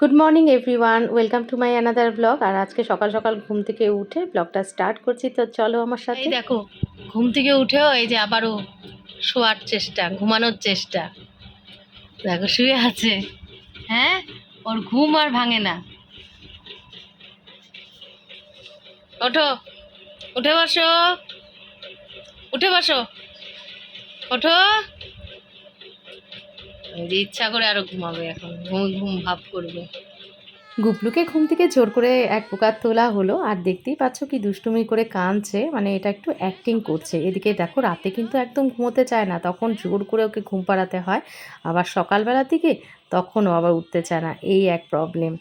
Good morning everyone welcome to my another blog আর আজকে সকাল সকাল ঘুম থেকে উঠে ব্লগটা স্টার্ট করছি। তো চলো আমার সাথে। দেখো, ঘুম থেকে উঠেও এই যে আবারও শোয়ার চেষ্টা, ঘুমানোর চেষ্টা। দেখো, শুয়ে আছে। হ্যাঁ? ওর ঘুম আর ভাঙে না। ওঠো, উঠে বসো। উঠে বসো। ওঠো। ইচ্ছা করে আরও ঘুমাবে এখন। ঘুম ঘুম ভাব করবে। গুপলুকে ঘুম থেকে জোর করে এক প্রকার তোলা হলো, আর দেখতেই পাচ্ছ কি দুষ্টুমি করে কাঁদছে মানে এটা একটু অ্যাক্টিং করছে। এদিকে দেখো, রাতে কিন্তু একদম ঘুমোতে চায় না, তখন জোর করে ওকে ঘুম পাড়াতে হয়। আবার সকালবেলার দিকে তখনও আবার উঠতে চায় না, এই এক প্রবলেম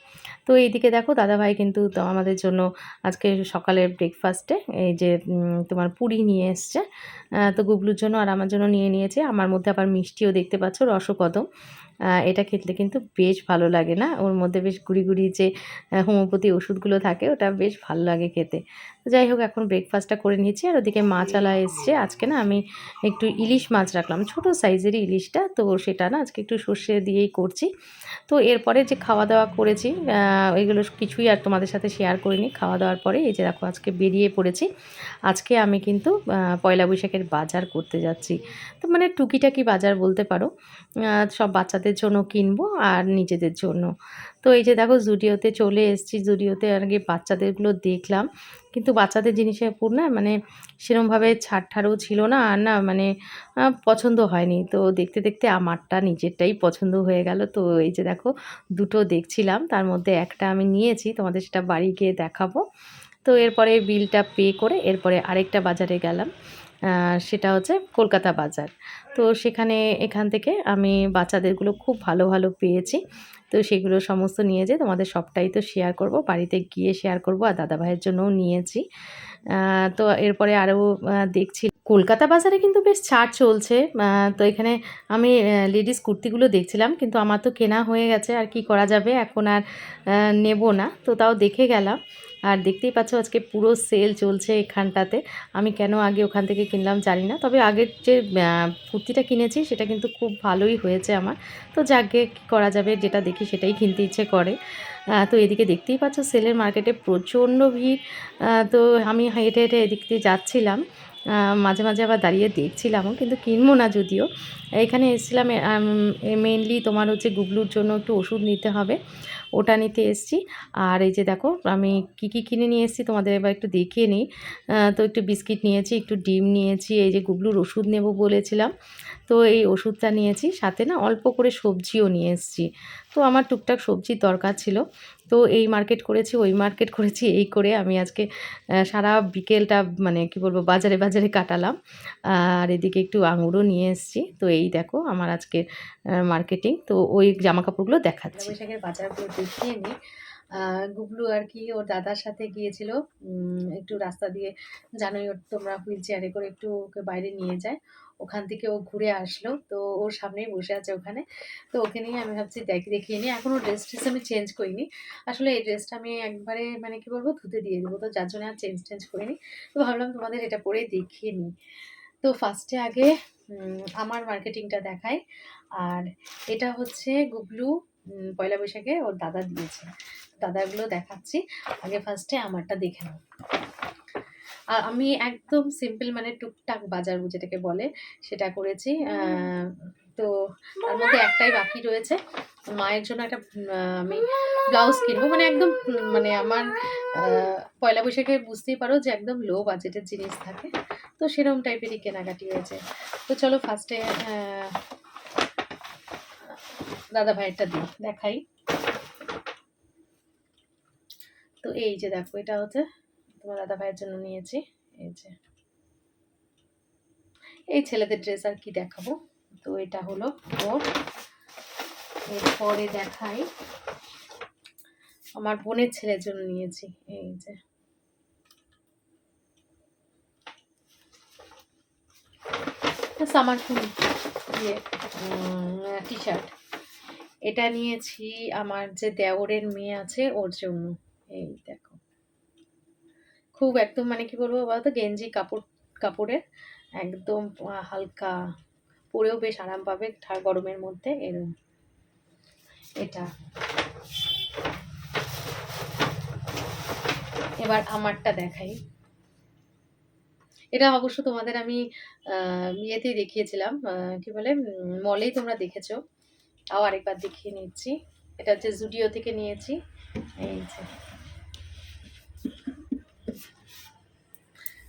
তো এইদিকে দেখো দাদাভাই কিন্তু আমাদের জন্য আজকে সকালের ব্রেকফাস্টে এই যে তোমার পুরি নিয়ে এসছে। তো গুবলুর জন্য আর আমার জন্য নিয়ে নিয়েছে। আমার মধ্যে আবার মিষ্টিও দেখতে পাচ্ছ রসকদম এটা খেতে কিন্তু বেশ ভালো লাগে না? ওর মধ্যে বেশ গুড়ি গুড়ি যে হোমিওপ্যাথি ওষুধগুলো থাকে, ওটা বেশ ভালো লাগে খেতে। তো যাই হোক, এখন ব্রেকফাস্টটা করে নিয়েছি। আর ওদিকে মাছালা এসছে। আজকে না আমি একটু ইলিশ মাছ রাখলাম। ছোট সাইজেরই ইলিশটা, তো সেটা না আজকে একটু সর্ষে দিয়েই করছি। তো এরপরে যে খাওয়া দাওয়া করেছি এগুলো কিছুই আর তোমাদের সাথে শেয়ার করিনি। খাওয়া দাওয়ার পরে এই যে দেখো, আজকে বেরিয়ে পড়েছি। আজকে আমি কিন্তু পয়লা বৈশাখের বাজার করতে যাচ্ছি। তো মানে টুকিটাকি বাজার বলতে পারো। সব বাচ্চাদের জন্য কিনবো আর নিজেদের জন্য। তো এই যে দেখো জুডিওতে চলে এসেছি। জুডিওতে আগে বাচ্চাদেরগুলো দেখলাম। কিন্তু বাচ্চাদের জিনিসের উপর না মানে সেরমভাবে ছাড় ঠাড়ও ছিল না আর না মানে পছন্দ হয়নি। তো দেখতে দেখতে আমারটা নিজেরটাই পছন্দ হয়ে গেল। তো এই যে দেখো দুটো দেখছিলাম। তার মধ্যে একটা আমি নিয়েছি। তোমাদের সেটা বাড়ি গিয়ে দেখাবো। তো এরপরে বিলটা পে করে এরপরে আরেকটা বাজারে গেলাম। সেটা হচ্ছে কলকাতা বাজার। তো সেখানে এখান থেকে আমি বাচ্চাদেরগুলো খুব ভালো ভালো পেয়েছি। তো সেগুলো সমস্ত নিয়ে যে তোমাদের সবটাই তো শেয়ার করব। বাড়িতে গিয়ে শেয়ার করব আর দাদা ভাইয়ের জন্যও নিয়েছি। তো এরপরে আরও দেখছি। কলকাতা বাজারে কিন্তু বেশ ছাড় চলছে। তো এখানে আমি লেডিস কুর্তিগুলো দেখছিলাম কিন্তু আমার তো কেনা হয়ে গেছে। আর কি করা যাবে? এখন আর নেব না। তো তাও দেখে গেলাম। আর দেখতেই পাচ্ছ আজকে পুরো সেল চলছে এখানটাতে। আমি কেন আগে ওখান থেকে কিনলাম জানি না, তবে আগের যে কুর্তিটা কিনেছি সেটা কিন্তু খুব ভালোই হয়েছে আমার। তো যাকে কী করা যাবে, যেটা দেখি সেটাই কিনতে ইচ্ছে করে। তো এদিকে দেখতেই পাচ্ছ সেলের মার্কেটে প্রচণ্ড ভিড়। তো আমি হেঁটে হেঁটে এদিক দিয়ে যাচ্ছিলাম। মাঝে মাঝে আবার দাঁড়িয়ে দেখছিলামও, কিন্তু কিনবো না যদিও। এখানে এসেছিলাম মেনলি তোমার হচ্ছে গুগলুর জন্য একটু ওষুধ নিতে হবে। ওটা নিতে এসেছি। আর এই যে দেখো, আমি কি কি কিনে নিয়ে এসেছি তোমাদের এবার একটু দেখিয়ে নিই। তো একটু বিস্কিট নিয়েছি, একটু ডিম নিয়েছি, এই যে গুবলুর ওষুধ নেব বলেছিলাম। তো এই ওষুধটা নিয়েছি, সাথে না অল্প করে সবজিও নিয়ে এসেছি। তো আমার টুকটাক সবজির দরকার ছিল। তো এই মার্কেট করেছি, ওই মার্কেট করেছি, এই করে আমি আজকে সারা বিকেলটা মানে কি বলব, বাজারে বাজারে কাটালাম। আর এদিকে একটু আঙুরও নিয়ে এসেছি। তো এই দেখো আমার আজকে মার্কেটিং। তো ওই জামা কাপড়গুলো দেখাচ্ছি বাজারগুলো দেখিয়ে নিই গুবলু আর কি ওর দাদার সাথে গিয়েছিল। একটু রাস্তা দিয়ে জানোই ওর তোমরা হুইল চেয়ারে করে একটু ওকে বাইরে নিয়ে যায়। ওখান থেকে ও ঘুরে আসলো। তো ওর সামনেই বসে আছে ওখানে। তো ওকে নিয়ে আমি ভাবছি দেখি, দেখিয়ে নিই এখনও ড্রেস ট্রেস আমি চেঞ্জ করিনি। আসলে এই ড্রেসটা আমি একবারে মানে কি বলব, ধুতে দিয়ে দেবো। তো যার জন্য আর চেঞ্জ টেঞ্জ করিনি। তো ভাবলাম তোমাদের এটা পরে দেখিয়ে নিই তো ফার্স্টে আগে আমার মার্কেটিংটা দেখাই। আর এটা হচ্ছে গুবলু পয়লা বৈশাখে ওর দাদা দিয়েছে। দাদাগুলো দেখাচ্ছি। আগে ফার্স্টে আমারটা দেখে নাও। আর আমি একদম সিম্পল মানে টুকটাক বাজার যেটাকে বলে, সেটা করেছি। তো তার মধ্যে একটাই বাকি রয়েছে। মায়ের জন্য একটা আমি ব্লাউজ কিনবো। মানে একদম মানে আমার পয়লা বৈশাখে বুঝতেই পারো যে একদম লো বাজেটের জিনিস থাকে। তো সেরকম টাইপেরই কেনাকাটি হয়েছে। তো চলো ফার্স্টে দাদা ভাইয়েরটা দিই দেখাই। তো এই যে দেখো, এটা হচ্ছে তোমার দাদা ভাইয়ের জন্য নিয়েছি। এই যে। এই ছেলেদের ড্রেস আর কি দেখাবো? তো এটা হলো ওর। এরপরে দেখাই, আমার বোনের ছেলের জন্য নিয়েছি। এই যে। সামার ইয়ে টি শার্ট এটা নিয়েছি আমার যে দেওরের মেয়ে আছে ওর জন্য। এই দেখো। খুব একদম মানে কি বলব বলতো, গেঞ্জি কাপড়, কাপড়ের একদম হালকা, পরেও বেশ আরাম পাবে গরমের মধ্যে, এরম। এটা। এবার আমারটা দেখাই। এটা অবশ্য তোমাদের আমি ইয়েতেই দেখিয়েছিলাম কি বলে মলেই তোমরা দেখেছ। তাও আরেকবার দেখিয়ে নিচ্ছি। এটা হচ্ছে জুডিও থেকে নিয়েছি। এই যে।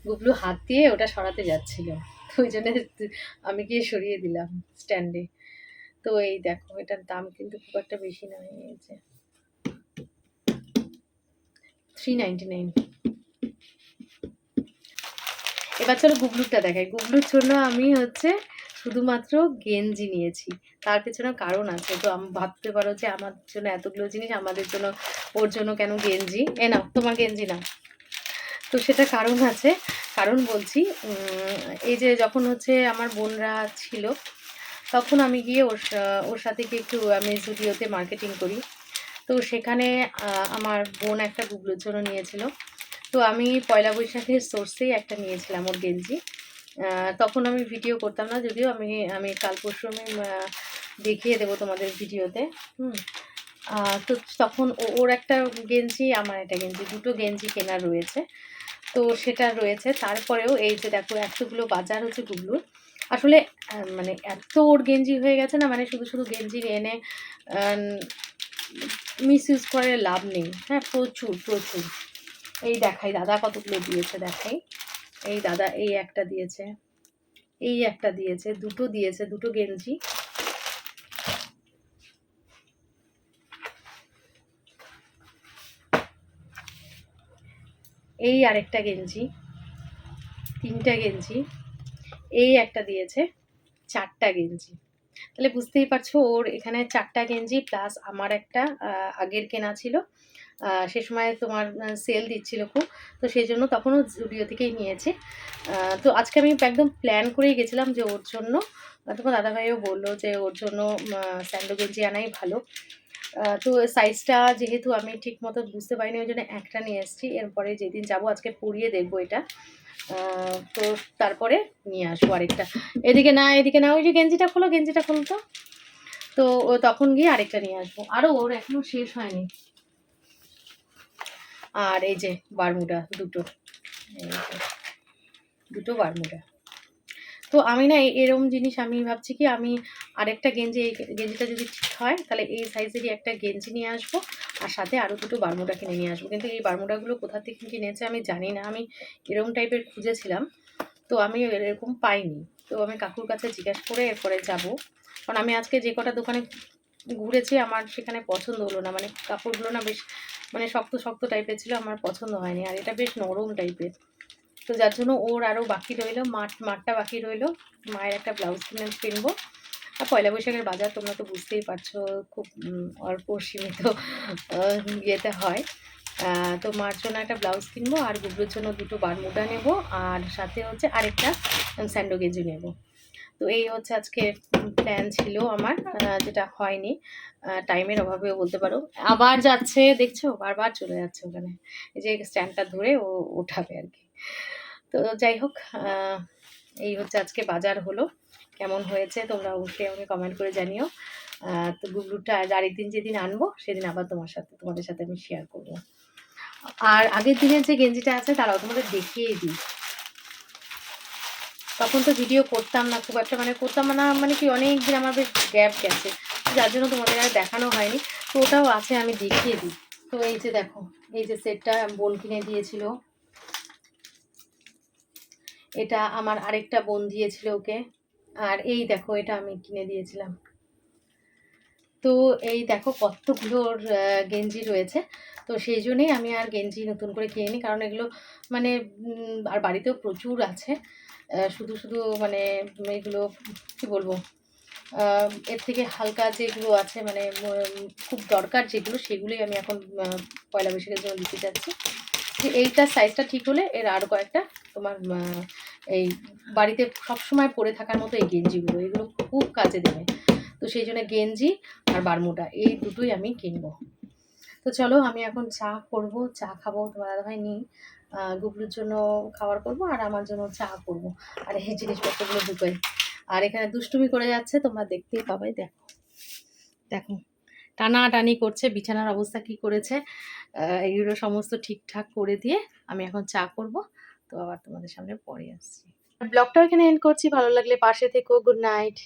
গুবলু হাত দিয়ে ওটা সরাতে যাচ্ছিল। ওই জন্য আমি গিয়ে সরিয়ে দিলাম স্ট্যান্ডে তো এই দেখো, এটার দাম কিন্তু খুব একটা বেশি নয় হয়ে গেছে থ্রি নাইনটি নাইন এবার চলো গুবলুরটা দেখাই। গুবলুর জন্য আমি হচ্ছে শুধুমাত্র গেঞ্জি নিয়েছি। তার পেছনে কারণ আছে। তো আমি ভাবতে পারো যে আমার জন্য এতগুলো জিনিস, আমাদের জন্য, ওর জন্য কেন গেঞ্জি? এ না তোমার গেঞ্জি না তো সেটা কারণ আছে। কারণ বলছি এই যে যখন হচ্ছে আমার বোনরা ছিল, তখন আমি গিয়ে ওর ওর সাথে গিয়ে একটু আমি জুডিওতে মার্কেটিং করি। তো সেখানে আমার বোন একটা গুগলোর জন্য নিয়েছিল। তো আমি পয়লা বৈশাখের সোর্সেই একটা নিয়েছিলাম ওর গেঞ্জি। তখন আমি ভিডিও করতাম না, যদিও আমি আমি কাল পরশু আমি দেখিয়ে দেবো তোমাদের ভিডিওতে হুম। তো তখন ওর একটা গেঞ্জি, আমার একটা গেঞ্জি, দুটো গেঞ্জি কেনা রয়েছে। তো সেটা রয়েছে, তারপরেও এই যে দেখো, এতগুলো বাজার হচ্ছে গুগলুর আসলে মানে এত ওর গেঞ্জি হয়ে গেছে না মানে শুধু শুধু গেঞ্জি এনে মিস ইউজ করে লাভ নেই। হ্যাঁ প্রচুর প্রচুর। এই দেখাই, দাদা কতগুলো দিয়েছে, দেখাই। এই দাদা এই একটা দিয়েছে, এই একটা দিয়েছে, দুটো দিয়েছে, দুটো গেঞ্জি। এই আরেকটা গেঞ্জি, তিনটা গেঞ্জি, এই একটা দিয়েছে, চারটা গেঞ্জি। তাহলে বুঝতেই পারছ ওর এখানে চারটা গেঞ্জি প্লাস আমার একটা আগের কেনা ছিল। সে সময় তোমার সেল দিচ্ছিল খুব। তো সেই জন্য তখনও জুডিও থেকেই নিয়েছে। তো আজকে আমি একদম প্ল্যান করেই গেছিলাম যে ওর জন্য। তোমার দাদাভাইও বলল যে ওর জন্য স্যান্ডো গেঞ্জি আনাই ভালো। তো সাইজটা যেহেতু আমি ঠিক মতো বুঝতে পারিনি, ওই জন্য একটা নিয়ে এসেছি। এরপরে যেদিন যাব আজকে পরিয়ে দেখব এটা। তো তারপরে নিয়ে আসব আরেকটা। এদিকে না এদিকে না, ওই যে গেঞ্জিটা খোলো গেঞ্জিটা খোলো তো। তো ও তখন গিয়ে আরেকটা নিয়ে আসব। আরও ওর এখনও শেষ হয়নি। আর এই যে বারমুডা, দুটো। দুটো বারমুডা। তো আমি না এ- এরম জিনিস আমি ভাবছি কি, আমি আরেকটা গেঞ্জি, এই গেঞ্জিটা যদি ঠিক হয়, তাহলে এই সাইজেরই একটা গেঞ্জি নিয়ে আসব আর সাথে আরও দুটো বারমুডা কিনে নিয়ে আসব। কিন্তু এই বারমুডাগুলো কোথা থেকে কিনেছে আমি জানি না, আমি এরকম টাইপের খুঁজেছিলাম। তো আমি এরকম পাইনি। তো আমি কাকুর কাছে জিজ্ঞাসা করে এরপরে যাব। কারণ আমি আজকে যে কটা দোকানে ঘুরেছি, আমার সেখানে পছন্দ হলো না। মানে কাপড়গুলো না বেশ মানে শক্ত শক্ত টাইপের ছিল, আমার পছন্দ হয়নি। আর এটা বেশ নরম টাইপের। তো যার জন্য ওর আরও বাকি রইল, মাঠ, মাঠটা বাকি রইল। মায়ের একটা ব্লাউজ কিনে কিনবো। আর পয়লা বৈশাখের বাজার তোমরা তো বুঝতেই পারছ, খুব অল্প সীমিত ইয়েতে হয়। তো মার জন্য একটা ব্লাউজ কিনবো আর গুবলুর জন্য দুটো বারমুডা নেব আর সাথে হচ্ছে আরেকটা স্যান্ডো গেঞ্জি নেব। তো এই হচ্ছে আজকে প্ল্যান ছিল আমার যেটা হয়নি। টাইমের অভাবেও বলতে পারো। আবার যাচ্ছে, দেখছ? বারবার চলে যাচ্ছে ওখানে। এই যে স্ট্যান্ডটা ধরে ও, ওঠাবে আর কি। তো যাই হোক এই হচ্ছে আজকে বাজার হলো। কেমন হয়েছে তোমরা অবশ্যই আমাকে কমেন্ট করে জানিও। তো গুগলুটা আজ আরেকদিন যেদিন আনব, সেদিন আবার তোমার সাথে, তোমাদের সাথে আমি শেয়ার করব। আর আগের দিনের যে গেঞ্জিটা আছে, তারাও তোমাদের দেখিয়ে দিই। তখন তো ভিডিও করতাম না, খুব একটা মানে করতাম না মানে কি অনেক দিন আমার বেশ গ্যাপ গেছে। যার জন্য তোমাদের আর দেখানো হয়নি, তো ওটাও আছে, আমি দেখিয়ে দিই। তো এই যে দেখো, এই যে সেটটা বোন কিনে দিয়েছিল। এটা আমার আরেকটা বোন দিয়েছিল ওকে। আর এই দেখো, এটা আমি কিনে দিয়েছিলাম। তো এই দেখো কতগুলোর গেঞ্জি রয়েছে। তো সেই জন্যেই আমি আর গেঞ্জি নতুন করে কিনে নিই কারণ এগুলো মানে আর বাড়িতেও প্রচুর আছে। শুধু শুধু মানে এগুলো, কি বলব? এর থেকে হালকা যেগুলো আছে মানে খুব দরকার যেগুলো সেগুলোই আমি এখন পয়লা বৈশাখের জন্য দিতে চাচ্ছি যে এইটার সাইজটা ঠিক হলে এর আরও কয়েকটা তোমার এই বাড়িতে সবসময় পরে থাকার মতো এই গেঞ্জিগুলো এগুলো খুব কাজে দেবে। তো সেই জন্য গেঞ্জি আর বারমুডা এই দুটোই আমি কিনবো। তো চলো আমি এখন চা করব চা খাব তোমার দাদাভাই নিই। আহ, গুবলুর জন্য খাবার করব আর আমার জন্য চা করব। আর এই জিনিসপত্রগুলো দুটোই আর এখানে দুষ্টুমি করে যাচ্ছে, তোমরা দেখতেই পাবে, দেখো। দেখো, টানাটানি করছে, বিছানার অবস্থা কি করেছে এগুলো সমস্ত ঠিকঠাক করে দিয়ে আমি এখন চা করব। তো আবার তোমাদের সামনে পরে আসছি। ব্লগটা এখানে এন্ড করছি, ভালো লাগলে পাশে থেকো গুড নাইট